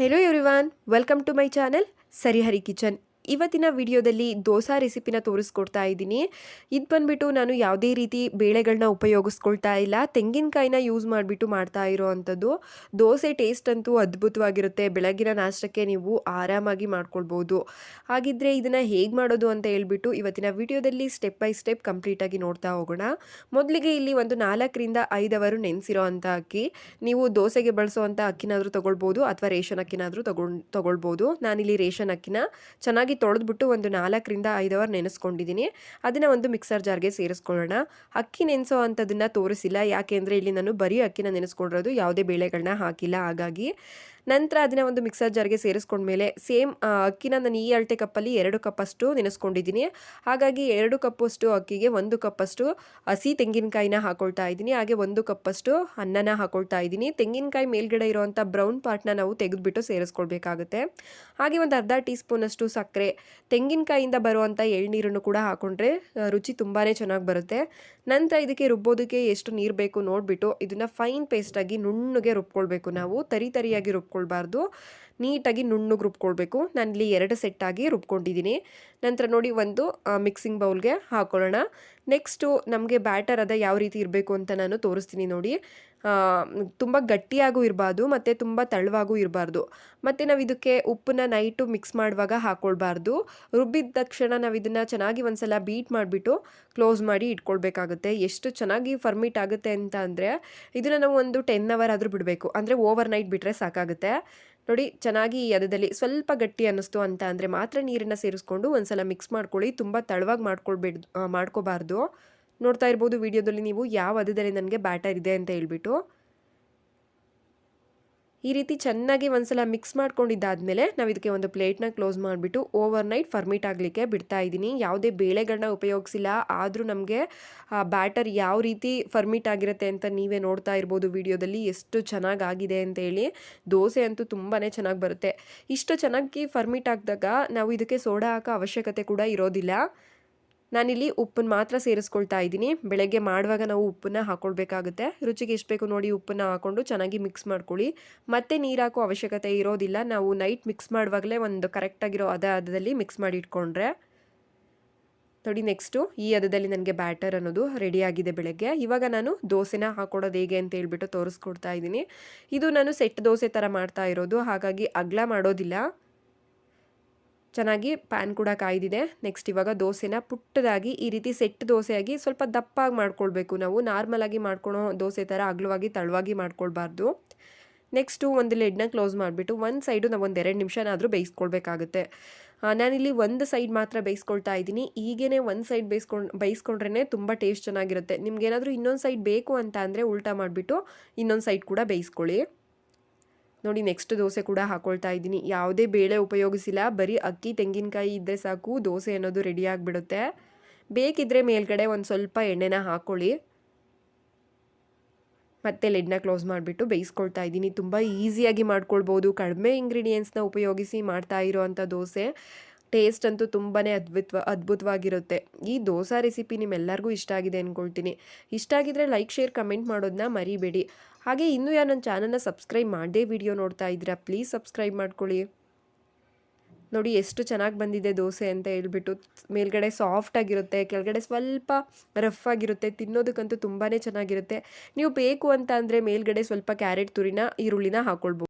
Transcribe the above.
Hello everyone, welcome to my channel Sarihari Kitchen. ಇವತ್ತಿನ ವಿಡಿಯೋದಲ್ಲಿ ದೋಸಾ ರೆಸಿಪಿನ ತೋರಿಸ್ಕೊಡ್ತಾ ಇದ್ದೀನಿ ಇದು ಬಂದ್ಬಿಟ್ಟು ನಾನು ಯಾವುದೇ ರೀತಿ ಬೇಳೆಗಳನ್ನ ಉಪಯೋಗಿಸ್ಕೊಳ್ತಾ ಇಲ್ಲ ತೆಂಗಿನಕಾಯಿನ ಯೂಸ್ ಮಾಡಿಬಿಟ್ಟು ಮಾಡ್ತಾ ಇರೋ ಅಂಥದ್ದು ದೋಸೆ ಟೇಸ್ಟ್ ಅಂತೂ ಅದ್ಭುತವಾಗಿರುತ್ತೆ ಬೆಳಗಿನ ನಾಷ್ಟಕ್ಕೆ ನೀವು ಆರಾಮಾಗಿ ಮಾಡ್ಕೊಳ್ಬೋದು ಹಾಗಿದ್ರೆ ಇದನ್ನು ಹೇಗೆ ಮಾಡೋದು ಅಂತ ಹೇಳ್ಬಿಟ್ಟು ಇವತ್ತಿನ ವಿಡಿಯೋದಲ್ಲಿ ಸ್ಟೆಪ್ ಬೈ ಸ್ಟೆಪ್ ಕಂಪ್ಲೀಟಾಗಿ ನೋಡ್ತಾ ಹೋಗೋಣ ಮೊದಲಿಗೆ ಇಲ್ಲಿ ಒಂದು ನಾಲ್ಕರಿಂದ ಐದವರು ನೆನೆಸಿರೋ ಅಂಥ ಅಕ್ಕಿ ನೀವು ದೋಸೆಗೆ ಅಂಥ ಅಕ್ಕಿನಾದರೂ ತಗೊಳ್ಬೋದು ಅಥವಾ ರೇಷನ್ ಅಕ್ಕಿನಾದರೂ ತಗೊಂಡು ತೊಗೊಳ್ಬೋದು ನಾನಿಲ್ಲಿ ರೇಷನ್ ಅಕ್ಕಿನ ಚೆನ್ನಾಗಿ ತೊಳೆದ್ಬಿಟ್ಟು ಒಂದು ನಾಲ್ಕರಿಂದ ಐದು ಅವರ್ ನೆನೆಸ್ಕೊಂಡಿದ್ದೀನಿ ಅದನ್ನು ಒಂದು ಮಿಕ್ಸರ್ ಜಾರ್ಗೆ ಸೇರಿಸ್ಕೊಳ್ಳೋಣ ಅಕ್ಕಿ ನೆನೆಸೋ ಅಂಥದ್ದನ್ನು ತೋರಿಸಿಲ್ಲ ಯಾಕೆಂದರೆ ಇಲ್ಲಿ ನಾನು ಬರೀ ಅಕ್ಕಿನ ನೆನೆಸ್ಕೊಂಡಿರೋದು ಯಾವುದೇ ಬೇಳೆಗಳನ್ನ ಹಾಕಿಲ್ಲ ಹಾಗಾಗಿ ನಂತರ ಅದನ್ನ ಒಂದು ಮಿಕ್ಸರ್ ಜಾರ್ಗೆ ಸೇರಿಸ್ಕೊಂಡ್ಮೇಲೆ ಸೇಮ್ ಅಕ್ಕಿನ ನಾನು ಈ ಅಳತೆ ಕಪ್ಪಲ್ಲಿ ಎರಡು ಕಪ್ಪಷ್ಟು ನೆನೆಸ್ಕೊಂಡಿದ್ದೀನಿ ಹಾಗಾಗಿ ಎರಡು ಕಪ್ಪಷ್ಟು ಅಕ್ಕಿಗೆ ಒಂದು ಕಪ್ಪಷ್ಟು ಹಸಿ ತೆಂಗಿನಕಾಯಿನ ಹಾಕೊಳ್ತಾ ಇದ್ದೀನಿ ಹಾಗೆ ಒಂದು ಕಪ್ಪಷ್ಟು ಅನ್ನನ ಹಾಕೊಳ್ತಾ ಇದ್ದೀನಿ ತೆಂಗಿನಕಾಯಿ ಮೇಲ್ಗಡೆ ಇರೋಂಥ ಬ್ರೌನ್ ಪಾರ್ಟ್ನ ನಾವು ತೆಗೆದುಬಿಟ್ಟು ಸೇರಿಸ್ಕೊಳ್ಬೇಕಾಗುತ್ತೆ ಹಾಗೆ ಒಂದು ಅರ್ಧ ಟೀ ಸ್ಪೂನಷ್ಟು ಸಕ್ಕರೆ ತೆಂಗಿನಕಾಯಿಂದ ಬರುವಂಥ ಎಳ್ನೀರನ್ನು ಕೂಡ ಹಾಕೊಂಡ್ರೆ ರುಚಿ ತುಂಬಾ ಚೆನ್ನಾಗಿ ಬರುತ್ತೆ ನಂತರ ಇದಕ್ಕೆ ರುಬ್ಬೋದಕ್ಕೆ ಎಷ್ಟು ನೀರು ಬೇಕು ನೋಡಿಬಿಟ್ಟು ಇದನ್ನು ಫೈನ್ ಪೇಸ್ಟಾಗಿ ನುಣ್ಣಗೆ ರುಬ್ಕೊಳ್ಬೇಕು ನಾವು ತರಿ ತರಿಯಾಗಿ ರುಬ್ಕೊಳ್ಬಾರ್ದು ನೀಟಾಗಿ ನುಣ್ಣಗೆ ರುಬ್ಕೊಳ್ಬೇಕು ಇಲ್ಲಿ ಎರಡು ಸೆಟ್ಟಾಗಿ ರುಬ್ಕೊಂಡಿದ್ದೀನಿ ನಂತರ ನೋಡಿ ಒಂದು ಮಿಕ್ಸಿಂಗ್ ಬೌಲ್ಗೆ ಹಾಕೊಳ್ಳೋಣ ನೆಕ್ಸ್ಟು ನಮಗೆ ಬ್ಯಾಟರ್ ಅದ ಯಾವ ರೀತಿ ಇರಬೇಕು ಅಂತ ನಾನು ತೋರಿಸ್ತೀನಿ ನೋಡಿ ತುಂಬ ಗಟ್ಟಿಯಾಗೂ ಇರಬಾರ್ದು ಮತ್ತು ತುಂಬ ತಳುವಾಗೂ ಇರಬಾರ್ದು ಮತ್ತು ನಾವು ಇದಕ್ಕೆ ಉಪ್ಪನ್ನ ನೈಟು ಮಿಕ್ಸ್ ಮಾಡುವಾಗ ಹಾಕ್ಕೊಳ್ಬಾರ್ದು ರುಬ್ಬಿದ ತಕ್ಷಣ ನಾವು ಇದನ್ನು ಚೆನ್ನಾಗಿ ಒಂದು ಸಲ ಬೀಟ್ ಮಾಡಿಬಿಟ್ಟು ಕ್ಲೋಸ್ ಮಾಡಿ ಇಟ್ಕೊಳ್ಬೇಕಾಗುತ್ತೆ ಎಷ್ಟು ಚೆನ್ನಾಗಿ ಫರ್ಮಿಟ್ ಆಗುತ್ತೆ ಅಂತ ಅಂದರೆ ಇದನ್ನು ನಾವು ಒಂದು ಟೆನ್ ಅವರ್ ಆದರೂ ಬಿಡಬೇಕು ಅಂದರೆ ಓವರ್ ನೈಟ್ ಬಿಟ್ಟರೆ ಸಾಕಾಗುತ್ತೆ ನೋಡಿ ಚೆನ್ನಾಗಿ ಅದದಲ್ಲಿ ಸ್ವಲ್ಪ ಗಟ್ಟಿ ಅನ್ನಿಸ್ತು ಅಂತ ಅಂದರೆ ಮಾತ್ರ ನೀರನ್ನು ಸೇರಿಸ್ಕೊಂಡು ಒಂದ್ಸಲ ಮಿಕ್ಸ್ ಮಾಡ್ಕೊಳ್ಳಿ ತುಂಬ ತಳವಾಗಿ ಮಾಡ್ಕೊಳ್ಬೇಡ ಮಾಡ್ಕೋಬಾರ್ದು ನೋಡ್ತಾ ಇರ್ಬೋದು ವಿಡಿಯೋದಲ್ಲಿ ನೀವು ಯಾವ ಅದದಲ್ಲಿ ನನಗೆ ಬ್ಯಾಟರ್ ಇದೆ ಅಂತ ಹೇಳ್ಬಿಟ್ಟು ಈ ರೀತಿ ಚೆನ್ನಾಗಿ ಒಂದ್ಸಲ ಮಿಕ್ಸ್ ಮಾಡ್ಕೊಂಡಿದ್ದಾದ್ಮೇಲೆ ನಾವು ಇದಕ್ಕೆ ಒಂದು ಪ್ಲೇಟ್ನ ಕ್ಲೋಸ್ ಮಾಡಿಬಿಟ್ಟು ಓವರ್ ನೈಟ್ ಫರ್ಮಿಟ್ ಆಗಲಿಕ್ಕೆ ಬಿಡ್ತಾ ಇದ್ದೀನಿ ಯಾವುದೇ ಬೇಳೆಗಳನ್ನ ಉಪಯೋಗಿಸಿಲ್ಲ ಆದರೂ ನಮಗೆ ಬ್ಯಾಟರ್ ಯಾವ ರೀತಿ ಫರ್ಮಿಟ್ ಆಗಿರುತ್ತೆ ಅಂತ ನೀವೇ ನೋಡ್ತಾ ಇರ್ಬೋದು ವಿಡಿಯೋದಲ್ಲಿ ಎಷ್ಟು ಚೆನ್ನಾಗಿ ಆಗಿದೆ ಅಂತೇಳಿ ದೋಸೆ ಅಂತೂ ತುಂಬಾ ಚೆನ್ನಾಗಿ ಬರುತ್ತೆ ಇಷ್ಟು ಚೆನ್ನಾಗಿ ಫರ್ಮಿಟ್ ಆಗಿದಾಗ ನಾವು ಇದಕ್ಕೆ ಸೋಡಾ ಹಾಕೋ ಅವಶ್ಯಕತೆ ಕೂಡ ಇರೋದಿಲ್ಲ ನಾನಿಲ್ಲಿ ಉಪ್ಪನ್ನು ಮಾತ್ರ ಸೇರಿಸ್ಕೊಳ್ತಾ ಇದ್ದೀನಿ ಬೆಳಗ್ಗೆ ಮಾಡುವಾಗ ನಾವು ಉಪ್ಪನ್ನು ಹಾಕ್ಕೊಳ್ಬೇಕಾಗುತ್ತೆ ರುಚಿಗೆ ಎಷ್ಟು ಬೇಕು ನೋಡಿ ಉಪ್ಪನ್ನು ಹಾಕೊಂಡು ಚೆನ್ನಾಗಿ ಮಿಕ್ಸ್ ಮಾಡ್ಕೊಳ್ಳಿ ಮತ್ತೆ ನೀರು ಹಾಕೋ ಅವಶ್ಯಕತೆ ಇರೋದಿಲ್ಲ ನಾವು ನೈಟ್ ಮಿಕ್ಸ್ ಮಾಡುವಾಗಲೇ ಒಂದು ಕರೆಕ್ಟಾಗಿರೋ ಅದ ಹದದಲ್ಲಿ ಮಿಕ್ಸ್ ಮಾಡಿ ಇಟ್ಕೊಂಡ್ರೆ ನೋಡಿ ನೆಕ್ಸ್ಟು ಈ ಹದದಲ್ಲಿ ನನಗೆ ಬ್ಯಾಟರ್ ಅನ್ನೋದು ರೆಡಿಯಾಗಿದೆ ಬೆಳಗ್ಗೆ ಇವಾಗ ನಾನು ದೋಸೆನ ಹಾಕೊಡೋದು ಹೇಗೆ ಅಂತ ಹೇಳ್ಬಿಟ್ಟು ತೋರಿಸ್ಕೊಡ್ತಾ ಇದ್ದೀನಿ ಇದು ನಾನು ಸೆಟ್ ದೋಸೆ ಥರ ಮಾಡ್ತಾ ಇರೋದು ಹಾಗಾಗಿ ಅಗ್ಲ ಮಾಡೋದಿಲ್ಲ ಚೆನ್ನಾಗಿ ಪ್ಯಾನ್ ಕೂಡ ಕಾಯ್ದಿದೆ ನೆಕ್ಸ್ಟ್ ಇವಾಗ ದೋಸೆನ ಪುಟ್ಟದಾಗಿ ಈ ರೀತಿ ಸೆಟ್ ದೋಸೆಯಾಗಿ ಸ್ವಲ್ಪ ದಪ್ಪಾಗಿ ಮಾಡ್ಕೊಳ್ಬೇಕು ನಾವು ನಾರ್ಮಲಾಗಿ ಮಾಡ್ಕೊಳೋ ದೋಸೆ ಥರ ಅಗ್ಲವಾಗಿ ತಳವಾಗಿ ಮಾಡ್ಕೊಳ್ಬಾರ್ದು ನೆಕ್ಸ್ಟು ಒಂದು ಲೆಡ್ನ ಕ್ಲೋಸ್ ಮಾಡಿಬಿಟ್ಟು ಒಂದು ಸೈಡು ನಾವು ಒಂದು ಎರಡು ನಿಮಿಷನಾದರೂ ಬೇಯಿಸ್ಕೊಳ್ಬೇಕಾಗುತ್ತೆ ನಾನಿಲ್ಲಿ ಒಂದು ಸೈಡ್ ಮಾತ್ರ ಬೇಯಿಸ್ಕೊಳ್ತಾ ಇದ್ದೀನಿ ಈಗೇನೆ ಒಂದು ಸೈಡ್ ಬೇಯಿಸ್ಕೊಂಡು ಬೇಯಿಸ್ಕೊಂಡ್ರೇ ತುಂಬ ಟೇಸ್ಟ್ ಚೆನ್ನಾಗಿರುತ್ತೆ ನಿಮ್ಗೇನಾದರೂ ಇನ್ನೊಂದು ಸೈಡ್ ಬೇಕು ಅಂತ ಅಂದರೆ ಉಲ್ಟಾ ಮಾಡಿಬಿಟ್ಟು ಇನ್ನೊಂದು ಸೈಡ್ ಕೂಡ ಬೇಯಿಸ್ಕೊಳ್ಳಿ ನೋಡಿ ನೆಕ್ಸ್ಟ್ ದೋಸೆ ಕೂಡ ಹಾಕೊಳ್ತಾ ಇದ್ದೀನಿ ಯಾವುದೇ ಬೇಳೆ ಉಪಯೋಗಿಸಿಲ್ಲ ಬರೀ ಅಕ್ಕಿ ತೆಂಗಿನಕಾಯಿ ಇದ್ದರೆ ಸಾಕು ದೋಸೆ ಅನ್ನೋದು ರೆಡಿ ಆಗಿಬಿಡುತ್ತೆ ಬೇಕಿದ್ದರೆ ಮೇಲ್ಗಡೆ ಒಂದು ಸ್ವಲ್ಪ ಎಣ್ಣೆನ ಹಾಕ್ಕೊಳ್ಳಿ ಮತ್ತೆ ಲೆಡ್ನ ಕ್ಲೋಸ್ ಮಾಡಿಬಿಟ್ಟು ಬೇಯಿಸ್ಕೊಳ್ತಾ ಇದ್ದೀನಿ ತುಂಬ ಈಸಿಯಾಗಿ ಮಾಡ್ಕೊಳ್ಬೋದು ಕಡಿಮೆ ಇಂಗ್ರೀಡಿಯೆಂಟ್ಸ್ನ ಉಪಯೋಗಿಸಿ ಮಾಡ್ತಾ ಇರೋವಂಥ ದೋಸೆ ಟೇಸ್ಟ್ ಅಂತೂ ತುಂಬಾ ಅದ್ಭುತ ಅದ್ಭುತವಾಗಿರುತ್ತೆ ಈ ದೋಸೆ ರೆಸಿಪಿ ನಿಮ್ಮೆಲ್ಲರಿಗೂ ಇಷ್ಟ ಆಗಿದೆ ಅಂದ್ಕೊಳ್ತೀನಿ ಇಷ್ಟ ಆಗಿದ್ರೆ ಲೈಕ್ ಶೇರ್ ಕಮೆಂಟ್ ಮಾಡೋದನ್ನ ಮರಿಬೇಡಿ ಹಾಗೆ ಇನ್ನೂ ಯಾರು ನನ್ನ ಚಾನಲ್ನ ಸಬ್ಸ್ಕ್ರೈಬ್ ಮಾಡದೇ ವಿಡಿಯೋ ನೋಡ್ತಾ ಇದ್ದೀರಾ ಪ್ಲೀಸ್ ಸಬ್ಸ್ಕ್ರೈಬ್ ಮಾಡ್ಕೊಳ್ಳಿ ನೋಡಿ ಎಷ್ಟು ಚೆನ್ನಾಗಿ ಬಂದಿದೆ ದೋಸೆ ಅಂತ ಹೇಳ್ಬಿಟ್ಟು ಮೇಲ್ಗಡೆ ಸಾಫ್ಟ್ ಆಗಿರುತ್ತೆ ಕೆಳಗಡೆ ಸ್ವಲ್ಪ ರಫ್ ಆಗಿರುತ್ತೆ ತಿನ್ನೋದಕ್ಕಂತೂ ತುಂಬಾ ಚೆನ್ನಾಗಿರುತ್ತೆ ನೀವು ಬೇಕು ಅಂತ ಅಂದರೆ ಮೇಲ್ಗಡೆ ಸ್ವಲ್ಪ ಕ್ಯಾರೆಟ್ ತುರಿನ ಈರುಳ್ಳಿನ ಹಾಕ್ಕೊಳ್ಬೋದು